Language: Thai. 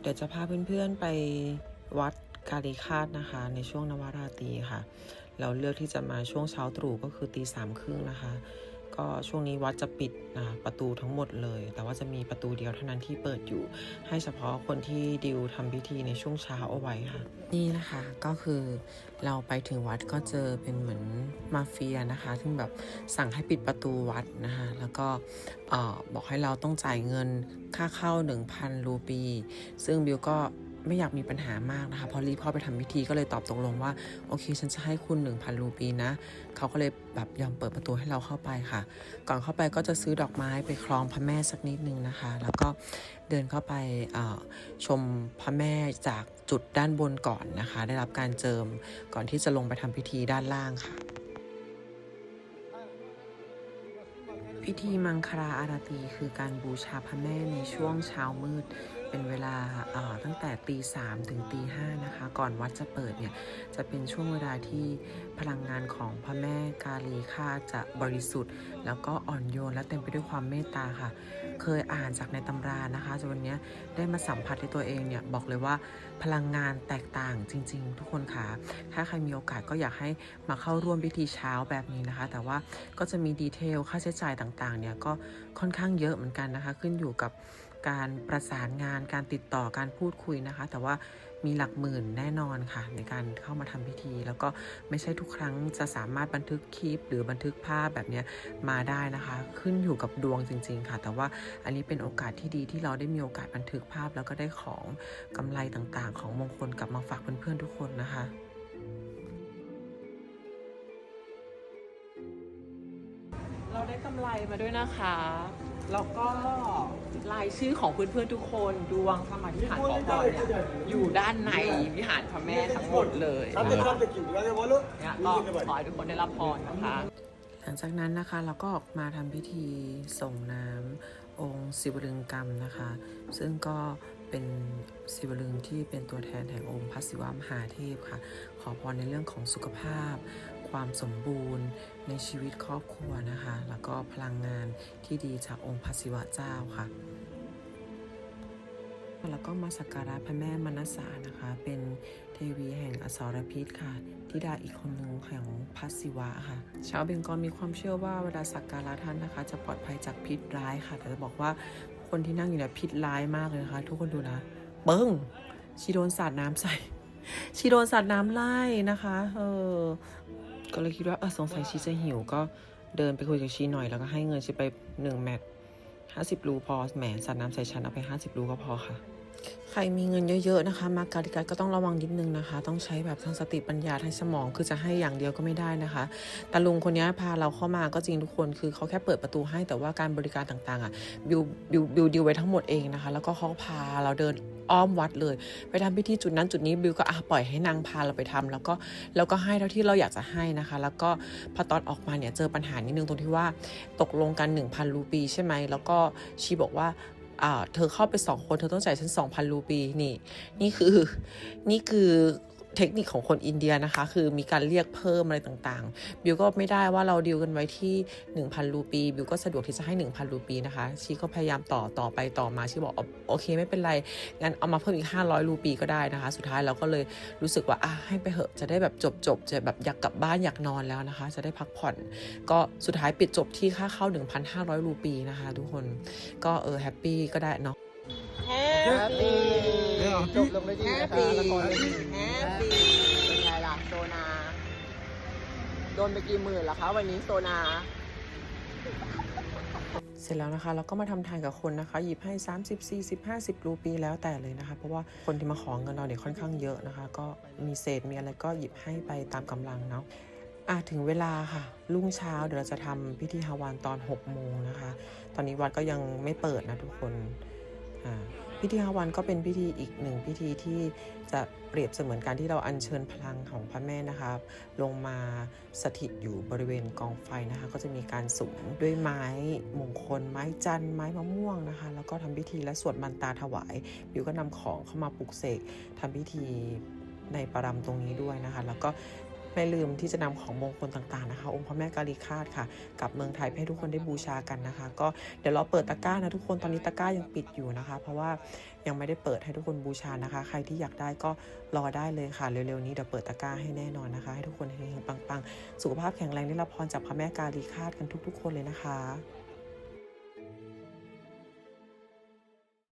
เดี๋ยวจะพาเพื่อนๆไปวัดกาลิคาตนะคะ ในช่วงนวราตรีค่ะ เราเลือกที่จะมาช่วงเช้าตรู่ก็คือตีสามครึ่งนะคะ ก็ช่วงนี้วัดจะปิดประตูทั้งหมดเลย แต่ว่าจะมีประตูเดียวเท่านั้นที่เปิดอยู่ ให้เฉพาะคนที่ดิวทำพิธีในช่วงเช้าเอาไว้ค่ะ นี่นะคะก็คือเราไปถึงวัดก็เจอเป็นเหมือนมาเฟียนะคะซึ่งแบบสั่งให้ปิดประตูวัดนะคะแล้วก็อบอกให้เราต้องจ่ายเงินค่าเข้า 1,000รูปี ซึ่งบิวก็ ไม่อยากมีปัญหามากนะคะ พอรีบเข้าไปทำพิธีก็เลยตอบตกลงว่า โอเค ฉันจะให้คุณ 1,000 รูปีนะ เขาก็เลยแบบยอมเปิดประตูให้เราเข้าไปค่ะ ก่อนเข้าไปก็จะซื้อดอกไม้ไปคล้องพระแม่สักนิดนึงนะคะ แล้วก็เดินเข้าไปชมพระแม่จากจุดด้านบนก่อนนะคะ ได้รับการเจิมก่อนที่จะลงไปทำพิธีด้านล่างค่ะพิธีมังคลาอาราตีคือการบูชาพระแม่ในช่วงเช้ามืด เป็นเวลาตั้งแต่ตีสามถึงตีห้านะคะ ก่อนวัดจะเปิดเนี่ย จะเป็นช่วงเวลาที่พลังงานของพระแม่กาลีค่าจะบริสุทธิ์ แล้วก็อ่อนโยนและเต็มไปด้วยความเมตตาค่ะ เคยอ่านจากในตำรานะคะจนวันนี้ได้มาสัมผัสด้วยตัวเองเนี่ย บอกเลยว่าพลังงานแตกต่างจริง ๆ ทุกคนค่ะ ถ้าใครมีโอกาสก็อยากให้มาเข้าร่วมพิธีเช้าแบบนี้นะคะ แต่ว่าก็จะมีดีเทลค่าใช้จ่ายต่างๆเนี่ยก็ค่อนข้างเยอะเหมือนกันนะคะ ขึ้นอยู่กับ การประสานงานการติดต่อการพูดคุยนะคะ แต่ว่ามีหลักหมื่นแน่นอนค่ะ ในการเข้ามาทำพิธี แล้วก็ไม่ใช่ทุกครั้งจะสามารถบันทึกคลิป หรือบันทึกภาพแบบนี้มาได้นะคะ ขึ้นอยู่กับดวงจริง ๆ ค่ะ แต่ว่าอันนี้เป็นโอกาสที่ดีที่เราได้มีโอกาสบันทึกภาพ แล้วก็ได้ของกำไรต่างๆ ของมงคลกลับมาฝากเพื่อนๆทุกคนนะคะเราได้กำไรมาด้วยนะคะ แล้วก็ายชื่อของเพื่อนๆทุกคนดวงสมาธิฐานขอพรเนี่ยอยู่ด้านในวิหารพระแม่ทั้งหมดเลยเนี่ยก็ขอให้ทุกคนได้รับพรนะคะ หลังจากนั้นนะคะเราก็ออกมาทำพิธีส่งน้ำองค์ศิวลึงกรรมนะคะ ซึ่งก็เป็นศิวลึงที่เป็นตัวแทนแห่งองค์พระศิวะมหาเทพค่ะ ขอพรในเรื่องของสุขภาพ ความสมบูรณ์ในชีวิตครอบครัวนะคะ แล้วก็พลังงานที่ดีจากองค์พระศิวะเจ้าค่ะ แล้วก็มาสักการะพระแม่มนัสสานะคะ เป็นเทวีแห่งอสรพิษค่ะธิดาอีกคนหนึ่งของพระศิวะค่ะ ชาวเบงกอลมีความเชื่อว่าเวลาสักการะท่านนะคะ จะปลอดภัยจากพิษร้ายค่ะ แต่จะบอกว่าคนที่นั่งอยู่เนี่ยพิษร้ายมากเลยนะคะ ทุกคนดูนะเบิ้งชีโดนสาดน้ำใส่ชีโดนสาดน้ำไล่นะคะ เออ ก็เลยคิดว่าเออสงสัยชีจะหิวก็เดินไปคุยกับชีหน่อยแล้วก็ให้เงินชีไปหนึ่งแมต ห้าสิบรูพอแหมสาดน้ำใส่ฉันเอาไปห้าสิบรูก็พอค่ะ ใครมีเงินเยอะๆนะคะ มาการิกัสก็ต้องระวังนิดนึงนะคะ ต้องใช้แบบทั้งสติปัญญาทั้งสมองคือจะให้อย่างเดียวก็ไม่ได้นะคะแต่ลุงคนนี้พาเราเข้ามาก็จริงทุกคนคือเขาแค่เปิดประตูให้แต่ว่าการบริการต่างๆอะบิวบิวบิวดิวไว้ทั้งหมดเองนะคะ แล้วก็เขาพาเราเดินอ้อมวัดเลย ไปทำพิธีจุดนั้นจุดนี้บิวก็อะปล่อยให้นางพาเราไปทำแล้วก็แล้วก็ให้เท่าที่เราอยากจะให้นะคะ แล้วก็พอตอนออกมาเนี่ยเจอปัญหานิดนึงตรงที่ว่าตกลงกัน 1,000รูปีใช่ไหมแล้วก็ชีบอกว่า เธอเข้าไปสองคน เธอต้องจ่ายฉันสองพันรูปี นี่ นี่คือ นี่คือ เทคนิคของคนอินเดียนะคะ คือมีการเรียกเพิ่มอะไรต่างๆ บิวก็ไม่ได้ว่าเราดีลกันไว้ที่ 1,000 รูปี บิวก็สะดวกที่จะให้ 1,000 รูปีนะคะ ชีก็พยายามต่อต่อไปต่อมา ชีบอกอ๋อโอเคไม่เป็นไร งั้นเอามาเพิ่มอีก 500 รูปีก็ได้นะคะ สุดท้ายเราก็เลยรู้สึกว่าอะให้ไปเหอะ จะได้แบบจบจบๆจะแบบอยากกลับบ้านอยากนอนแล้วนะคะ จะได้พักผ่อน ก็สุดท้ายปิดจบที่ค่าเข้า 1,500 รูปีนะคะ ทุกคน ก็เออแฮปปี้ก็ได้เนาะ แฮปปี้จบลงด้วยดีนะคะละครเวทีแฮปปี้เป็นไงล่ะโซนา โดนไปกี่หมื่นแล้วคะ วันนี้โซนา เสร็จแล้วนะคะเราก็มาทำทานกับคนนะคะ หยิบให้ 30 40 50 รูปีแล้วแต่เลยนะคะ เพราะว่าคนที่มาขอเงินเราเนี่ยค่อนข้างเยอะนะคะ ก็มีเศษมีอะไรก็หยิบให้ไปตามกำลังเนาะอะถึงเวลาค่ะ รุ่งเช้าเดี๋ยวเราจะทำพิธีฮาวานตอน 6 โมงนะคะ ตอนนี้วัดก็ยังไม่เปิดนะทุกคนอ่า พิธีฮาวันก็เป็นพิธีอีกหนึ่งพิธีที่จะเปรียบเสมือนการที่เราอัญเชิญพลังของพระแม่นะคะลงมาสถิตอยู่บริเวณกองไฟนะคะ ก็จะมีการสุมด้วยไม้มงคล ไม้จันทร์ไม้มะม่วงนะคะ แล้วก็ทำพิธีและสวดมันตาถวายบิวก็นำของเข้ามาปลุกเสกทำพิธีในประรำตรงนี้ด้วยนะคะ แล้วก็ ไม่ลืมที่จะนำของมงคลต่างๆนะคะ องค์พระแม่กาลีคาดค่ะกับเมืองไทยให้ทุกคนได้บูชากันนะคะ ก็เดี๋ยวเราเปิดตะกร้านะทุกคนตอนนี้ตะกร้ายังปิดอยู่นะคะ เพราะว่ายังไม่ได้เปิดให้ทุกคนบูชานะคะ ใครที่อยากได้ก็รอได้เลยค่ะ เร็วๆนี้เดี๋ยวเปิดตะกร้าให้แน่นอนนะคะ ให้ทุกคนเฮงๆปังๆ สุขภาพแข็งแรงได้รับพรจากพระแม่กาลีคาดกันทุก ๆ คนเลยนะคะ